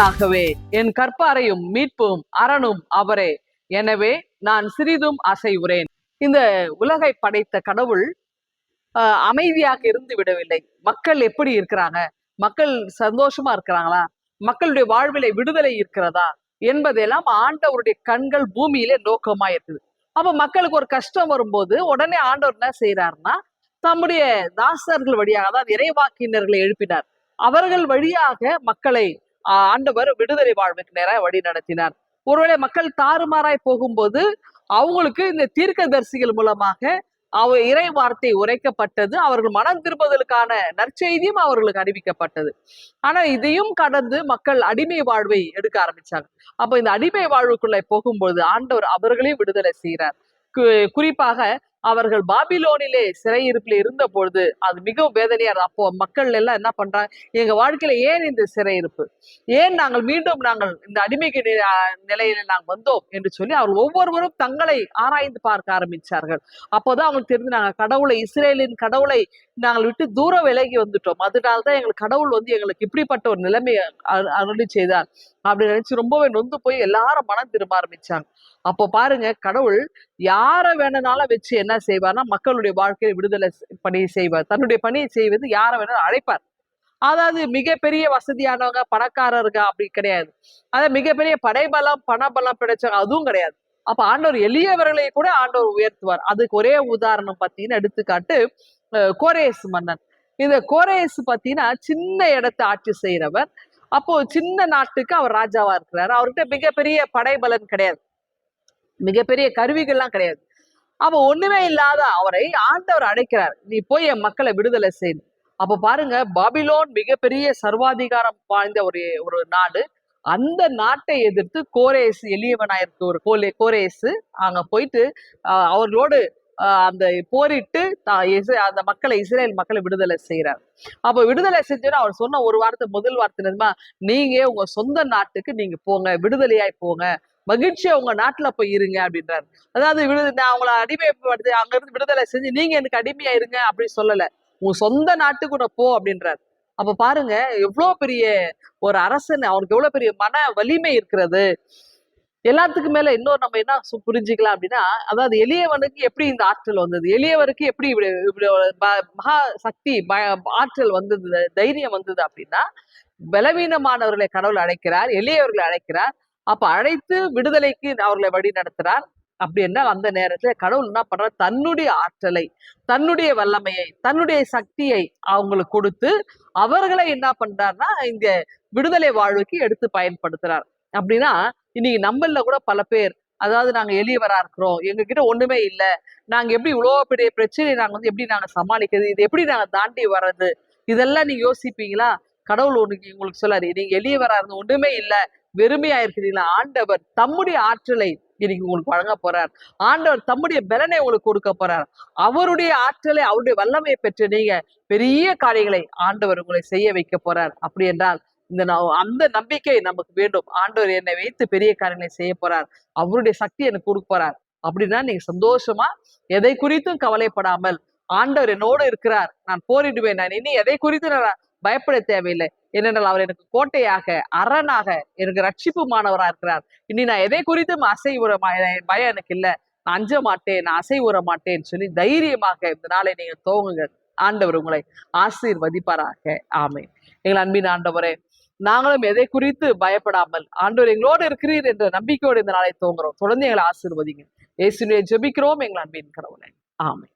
மெய்யாகவே என் கற்பாரையும் மீட்பும் அரணும் அவரே. எனவே நான் சிறிதும் அசைவுறேன். இந்த உலகை படைத்த கடவுள் அமைதியாக இருந்து விடவில்லை. மக்கள் எப்படி இருக்கிறாங்க? மக்கள் சந்தோஷமா இருக்கிறாங்களா? மக்களுடைய வாழ்விலை விடுதலை இருக்கிறதா? என்பதெல்லாம் ஆண்டவருடைய கண்கள் பூமியிலே நோக்கமா இருக்குது. அப்ப மக்களுக்கு ஒரு கஷ்டம் வரும்போது உடனே ஆண்டவர் என்ன செய்யறாருன்னா தம்முடைய தாசர்கள் வழியாக தான் இறைவாக்கினர்களை எழுப்பினார். அவர்கள் வழியாக மக்களை ஆண்டவர் விடுதலை வாழ்வுக்கு நேராக வழி நடத்தினார். ஒருவேளை மக்கள் தாறுமாறாய் போகும்போது அவங்களுக்கு இந்த தீர்க்கதரிசிகள் மூலமாக அவ இறை வார்த்தை உரைக்கப்பட்டது அவர்கள் மனம் திரும்புதலுக்கான நற்செய்தியும் அவர்களுக்கு அறிவிக்கப்பட்டது. ஆனா இதையும் கடந்து மக்கள் அடிமை வாழ்வை எடுக்க ஆரம்பிச்சாங்க. அப்ப இந்த அடிமை வாழ்வுக்குள்ள போகும்போது ஆண்டவர் அவர்களையும் விடுதலை செய்கிறார் கு- குறிப்பாக அவர்கள் பாபிலோனிலே சிறையிருப்பில் இருந்த பொழுது அது மிகவும் வேதனையா இருந்தது. அப்போ மக்கள் எல்லாம் என்ன பண்றாங்க? எங்க வாழ்க்கையில ஏன் இந்த சிறையிருப்பு? ஏன் நாங்கள் மீண்டும் நாங்கள் இந்த அடிமைக்கு நிலையில நாங்கள் வந்தோம் என்று சொல்லி அவர்கள் ஒவ்வொருவரும் தங்களை ஆராய்ந்து பார்க்க ஆரம்பிச்சார்கள். அப்போதான் அவங்களுக்கு தெரிஞ்சு நாங்கள் கடவுளை இஸ்ரேலின் கடவுளை நாங்கள் விட்டு தூரம் விலகி வந்துட்டோம். அதனால்தான் எங்களுக்கு கடவுள் வந்து எங்களுக்கு இப்படிப்பட்ட ஒரு நிலைமையை அரு- அருளி செய்தார். அப்படி நினைச்சு ரொம்பவே நொந்து போய் எல்லாரும் மனம் திரும்ப ஆரம்பிச்சாங்க. அப்போ பாருங்க கடவுள் யாரை வேணும்னாலும் வச்சு என்ன செய்வார்னா மக்களுடைய வாழ்க்கையை விடுதலை பணியை செய்வார். தன்னுடைய பணியை செய்வது யாரை வேணாலும் அழைப்பார். அதாவது மிகப்பெரிய வசதியானவங்க பணக்காரருங்க அப்படி கிடையாது. அதாவது மிகப்பெரிய படைபலம் பணபலம் கிடைச்சவங்க அதுவும் கிடையாது. அப்ப ஆண்டவர் எளியவர்களை கூட ஆண்டவர் உயர்த்துவார். அதுக்கு ஒரே உதாரணம் பார்த்தீங்கன்னா எடுத்துக்காட்டு அஹ், கோரேஸ் மன்னன். இந்த கோரேஸ் பார்த்தீங்கன்னா சின்ன இடத்தை ஆட்சி செய்யறவர் அப்போ சின்ன நாட்டுக்கு அவர் ராஜாவா இருக்கிறாரு. அவர்கிட்ட மிகப்பெரிய படைபலன் கிடையாது. மிகப்பெரிய கருவிகள்லாம் கிடையாது. அப்ப ஒண்ணுமே இல்லாத அவரை ஆண்டவர் அழைக்கிறார் நீ போய் என் மக்களை விடுதலை செய்து அப்ப பாருங்க பாபிலோன் மிகப்பெரிய சர்வாதிகாரம் வாய்ந்த ஒரு ஒரு நாடு. அந்த நாட்டை எதிர்த்து கோரேசு எளியவனாயிருக்கு ஒரு கோலே கோரேசு அங்க போயிட்டு அவர்களோடு அந்த போரிட்டு தா- அந்த மக்களை இஸ்ரேல் மக்களை விடுதலை செய்யறார் அப்ப விடுதலை செஞ்சோன்னா அவர் சொன்ன ஒரு வார்த்தை முதல் வார்த்தை என்னதுமா? நீங்க உங்க சொந்த நாட்டுக்கு நீங்க போங்க விடுதலையாய் போங்க. மகிழ்ச்சியா உங்க நாட்டுல போய் இருங்க அப்படின்றாரு. அதாவது விடு நான் அவங்கள அடிமைப்படுத்தி அங்க இருந்து விடுதலை செஞ்சு நீங்க எனக்கு அடிமையா இருங்க அப்படின்னு சொல்லல. உன் சொந்த நாட்டு கூட போ அப்படின்றாரு. அப்ப பாருங்க எவ்வளவு பெரிய ஒரு அரசன் அவனுக்கு எவ்வளவு பெரிய மன வலிமை இருக்கிறது. எல்லாத்துக்கும் மேல இன்னொரு நம்ம என்ன புரிஞ்சுக்கலாம் அப்படின்னா அதாவது எளியவனுக்கு எப்படி இந்த ஆற்றல் வந்தது? எளியவருக்கு எப்படி இப்படி இப்படி மகா சக்தி ஆற்றல் வந்தது தைரியம் வந்தது அப்படின்னா பலவீனமானவர்களை கடவுள் அழைக்கிறார் எளியவர்களை அழைக்கிறார். அப்ப அழைத்து விடுதலைக்கு அவர்களை வழி நடத்துறார். அப்படி என்றால் அந்த நேரத்துல கடவுள் என்ன பண்றார்? தன்னுடைய ஆற்றலை தன்னுடைய வல்லமையை தன்னுடைய சக்தியை அவங்களுக்கு கொடுத்து அவர்களை என்ன பண்றாருன்னா இங்க விடுதலை வாழ்வுக்கு எடுத்து பயன்படுத்துறார். அப்படின்னா இன்னைக்கு நம்மள கூட பல பேர் அதாவது நாங்க எளியவரா இருக்கிறோம் எங்க கிட்ட ஒண்ணுமே இல்லை நாங்க எப்படி இவ்வளோ பெரிய பிரச்சனையை நாங்க வந்து எப்படி நாங்க சமாளிக்கிறது இது எப்படி நாங்க தாண்டி வர்றது? இதெல்லாம் நீங்க யோசிப்பீங்களா? கடவுள் உனக்கு உங்களுக்கு சொல்லாரு நீங்க எளியவரா இருந்து ஒண்ணுமே இல்லை வெறுமையா இருக்கிறீங்களா ஆண்டவர் தம்முடைய ஆற்றலை இன்னைக்கு உங்களுக்கு வழங்க போறார். ஆண்டவர் தம்முடைய பலனை உங்களுக்கு கொடுக்க போறார். அவருடைய ஆற்றலை அவருடைய வல்லமையை பெற்று நீங்க பெரிய காரியங்களை ஆண்டவர் உங்களை செய்ய வைக்க போறார். அப்படி என்றால் இந்த அந்த நம்பிக்கை நமக்கு வேண்டும். ஆண்டவர் என்னை வைத்து பெரிய காரியங்களை செய்ய போறார். அவருடைய சக்தி எனக்கு கொடுக்க போறார். அப்படின்னா நீங்க சந்தோஷமா எதை குறித்தும் கவலைப்படாமல் ஆண்டவர் என்னோடு இருக்கிறார். நான் போரிடுவேன். நான் இனி எதை குறித்து நான் பயப்பட தேவையில்லை. ஏனென்றால் அவர் எனக்கு கோட்டையாக அரணாக எனக்கு ரட்சிப்பு மாணவராக இருக்கிறார். இனி நான் எதை குறித்தும் அசை உற பயம் எனக்கு இல்ல. நான் அஞ்ச மாட்டேன் நான் அசை உற மாட்டேன்னு சொல்லி தைரியமாக இந்த நாளை நீங்க துவங்குங்க ஆண்டவர் உங்களை ஆசீர்வதிப்பாராக. ஆமை எங்கள் அன்பின் ஆண்டவரே நாங்களும் எதை குறித்து பயப்படாமல் ஆண்டவர் எங்களோடு இருக்கிறீர் என்ற நம்பிக்கையோடு இந்த நாளை துவங்குறோம். தொடர்ந்து எங்களை ஆசீர்வதிங்க இயேசுவே ஜெபிக்கிறோம் எங்கள் அன்பின் கடவுளை. ஆமை